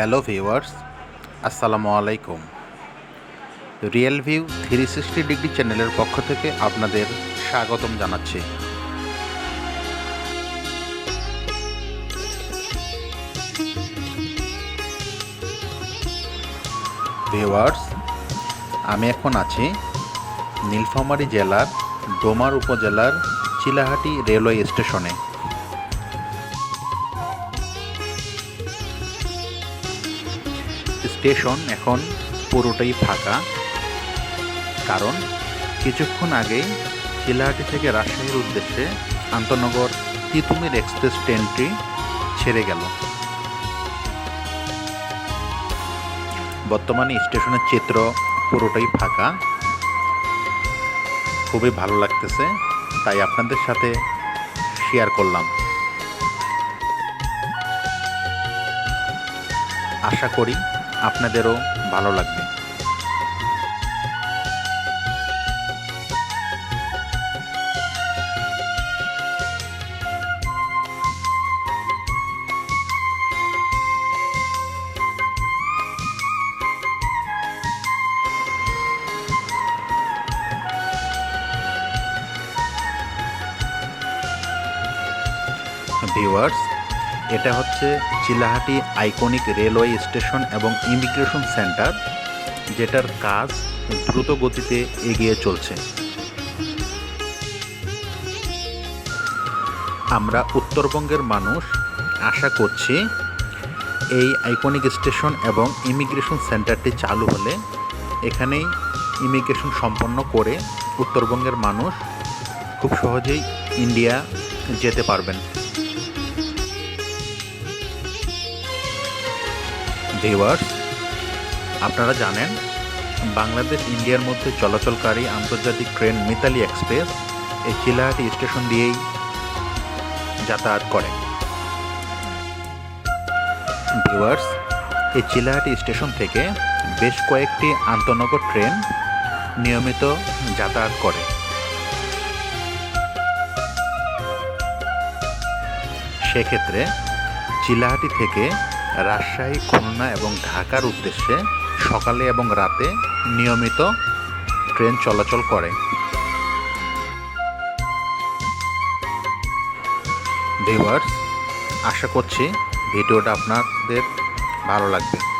Hello viewers, আসসালামু আলাইকুম। Real view three sixty degree চ্যানেলের পক্ষ থেকে আপনাদের স্বাগতম জানাচ্ছি। ভিউয়ার্স, আমি এখন আছি নীলফামারী জেলার ডোমার উপজেলার চিলাহাটি রেলওয়ে স্টেশনে। স্টেশন এখন পুরোটাই ফাঁকা। কারণ কিছুক্ষণ আগেই চিলাহাটি থেকে রাজশাহীর উদ্দেশ্যে আন্তনগর তিতুমির এক্সপ্রেস ট্রেনটি ছেড়ে গেল। বর্তমানে স্টেশনের চিত্র পুরোটাই ফাঁকা। খুবই ভালো লাগতেছে, তাই আপনাদের সাথে শেয়ার করলাম। আশা করি আপনাদেরও ভালো লাগবে। ভিউয়ার্স এটা হচ্ছে চিলাহাটি আইকনিক রেলওয়ে স্টেশন এবং ইমিগ্রেশন সেন্টার, যেটার কাজ দ্রুত গতিতে এগিয়ে চলছে। আমরা উত্তরবঙ্গের মানুষ, আশা করছি এই আইকনিক স্টেশন এবং ইমিগ্রেশন সেন্টারটি চালু হলে এখানেই ইমিগ্রেশন সম্পন্ন করে উত্তরবঙ্গের মানুষ খুব সহজেই ইন্ডিয়া যেতে পারবেন। ভিউয়ার্স, আপনারা জানেন, বাংলাদেশ, ইন্ডিয়ার মধ্যে চলাচলকারী আন্তর্জাতিক ট্রেন মিতালি এক্সপ্রেস এই চিলাহাটি স্টেশন দিয়েই যাতায়াত করে। ভিউয়ার্স, এই চিলাহাটি স্টেশন থেকে বেশ কয়েকটি আন্তনগর ট্রেন নিয়মিত যাতায়াত করে। সেক্ষেত্রে চিলাহাটি থেকে রাজশাহী, খুলনা এবং ঢাকার উদ্দেশ্যে সকালে এবং রাতে নিয়মিত ট্রেন চলাচল করে। ভিউয়ার্স, আশা করছি ভিডিওটা আপনাদের ভালো লাগবে।